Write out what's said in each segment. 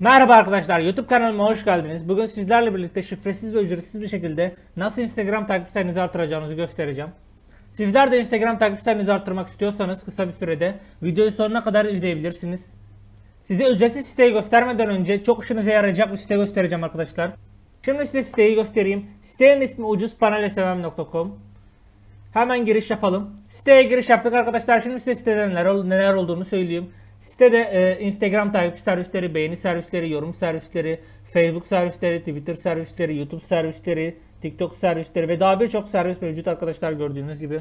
Merhaba arkadaşlar, YouTube kanalıma hoş geldiniz. Bugün sizlerle birlikte şifresiz ve ücretsiz bir şekilde nasıl Instagram takip sayınızı artıracağınızı göstereceğim. Sizler de Instagram takip sayınızı artırmak istiyorsanız kısa bir sürede videoyu sonuna kadar izleyebilirsiniz. Size ücretsiz siteyi göstermeden önce çok işinize yarayacak bir site göstereceğim arkadaşlar. Şimdi size siteyi göstereyim. Sitenin ismi ucuzpanelsmm.com Hemen giriş yapalım. Siteye giriş yaptık arkadaşlar. Şimdi size sitede neler, neler olduğunu söyleyeyim. Sitede e, Instagram takipçi servisleri, beğeni servisleri, yorum servisleri, Facebook servisleri, Twitter servisleri, YouTube servisleri, TikTok servisleri ve daha birçok servis mevcut arkadaşlar gördüğünüz gibi.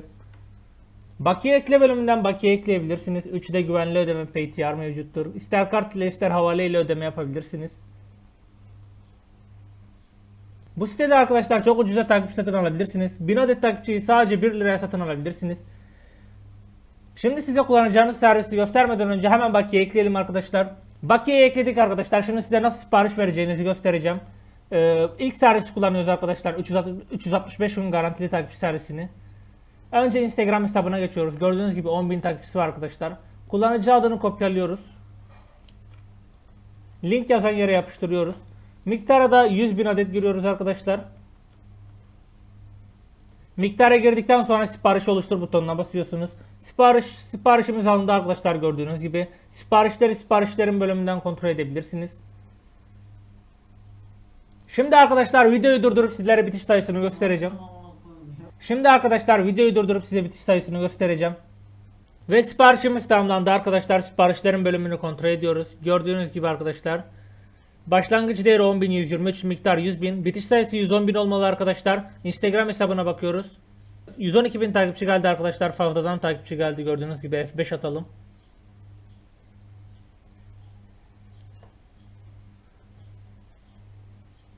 Bakiye ekle bölümünden bakiye ekleyebilirsiniz. 3'de güvenli ödeme PayTR mevcuttur. İster kart ile ister havale ile ödeme yapabilirsiniz. Bu sitede arkadaşlar çok ucuza takipçi satın alabilirsiniz. 1000 adet takipçiyi sadece 1 liraya satın alabilirsiniz. Şimdi size kullanacağınız servisi göstermeden önce hemen bakiye ekleyelim arkadaşlar. Bakiye ekledik arkadaşlar. Şimdi size nasıl sipariş vereceğinizi göstereceğim. Ee, ilk servisi kullanıyoruz arkadaşlar. 360 365 gün garantili takipçi servisini. Önce Instagram hesabına geçiyoruz. Gördüğünüz gibi 10.000 takipçisi var arkadaşlar. Kullanıcı adını kopyalıyoruz. Link yazan yere yapıştırıyoruz. Miktara da 100.000 adet giriyoruz arkadaşlar. Miktara girdikten sonra sipariş oluştur butonuna basıyorsunuz. Sipariş siparişimiz alındı arkadaşlar gördüğünüz gibi. Siparişleri siparişlerin bölümünden kontrol edebilirsiniz. Şimdi arkadaşlar videoyu durdurup sizlere bitiş sayısını göstereceğim. Şimdi arkadaşlar videoyu durdurup size bitiş sayısını göstereceğim. Ve siparişimiz tamamlandı arkadaşlar. Siparişlerin bölümünü kontrol ediyoruz. Gördüğünüz gibi arkadaşlar. Başlangıç değeri 10.123, miktar 100.000, bitiş sayısı 110.000 olmalı arkadaşlar. Instagram hesabına bakıyoruz. 112.000 takipçi geldi arkadaşlar. Favda'dan takipçi geldi gördüğünüz gibi F5 atalım.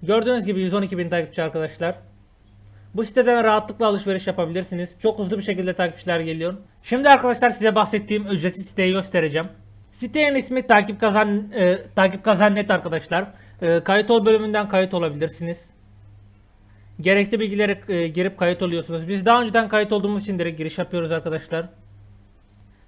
Gördüğünüz gibi 112.000 takipçi arkadaşlar. Bu siteden rahatlıkla alışveriş yapabilirsiniz. Çok hızlı bir şekilde takipçiler geliyor. Şimdi arkadaşlar size bahsettiğim ücretsiz siteyi göstereceğim. Sitenin ismi takip kazan e, takip kazan net arkadaşlar. E, kayıt ol bölümünden kayıt olabilirsiniz. Gerekli bilgileri e, girip kayıt oluyorsunuz. Biz daha önceden kayıt olduğumuz için direkt giriş yapıyoruz arkadaşlar.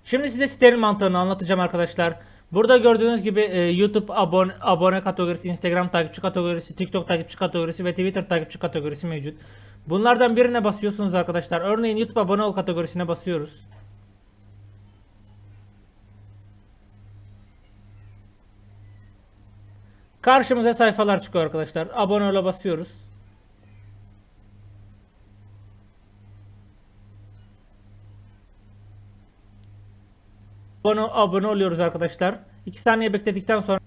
Şimdi size sitenin mantığını anlatacağım arkadaşlar. Burada gördüğünüz gibi e, YouTube abone, abone kategorisi, Instagram takipçi kategorisi, TikTok takipçi kategorisi ve Twitter takipçi kategorisi mevcut. Bunlardan birine basıyorsunuz arkadaşlar. Örneğin YouTube abone ol kategorisine basıyoruz. Karşımıza sayfalar çıkıyor arkadaşlar. Abone ol'a basıyoruz. Abone, abone oluyoruz arkadaşlar. 2 saniye bekledikten sonra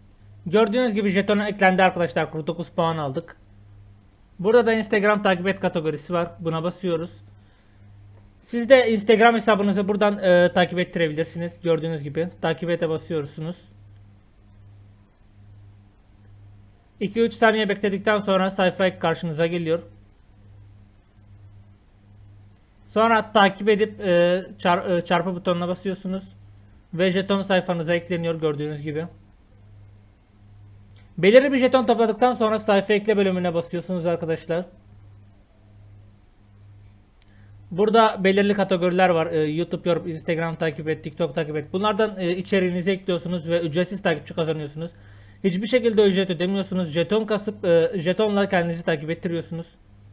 gördüğünüz gibi jetona eklendi arkadaşlar. 49 puan aldık. Burada da Instagram takip et kategorisi var. Buna basıyoruz. Siz de Instagram hesabınızı buradan e, takip ettirebilirsiniz. Gördüğünüz gibi takip ete basıyorsunuz. 2-3 saniye bekledikten sonra sayfa karşınıza geliyor. Sonra takip edip e, çar, e, çarpı butonuna basıyorsunuz. Ve jeton sayfanıza ekleniyor gördüğünüz gibi. Belirli bir jeton topladıktan sonra sayfa ekle bölümüne basıyorsunuz arkadaşlar. Burada belirli kategoriler var. Ee, YouTube yorum, Instagram takip et, TikTok takip et. Bunlardan e, içeriğinizi ekliyorsunuz ve ücretsiz takipçi kazanıyorsunuz. Hiçbir şekilde ücret ödemiyorsunuz. Jeton kasıp e, jetonla kendinizi takip ettiriyorsunuz.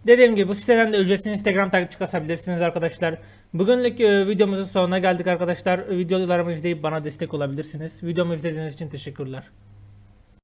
Dediğim gibi bu siteden de ücretsiz Instagram takipçi kasabilirsiniz arkadaşlar. Bugünlük e, videomuzun sonuna geldik arkadaşlar. Videolarımı izleyip bana destek olabilirsiniz. Videomu izlediğiniz için teşekkürler.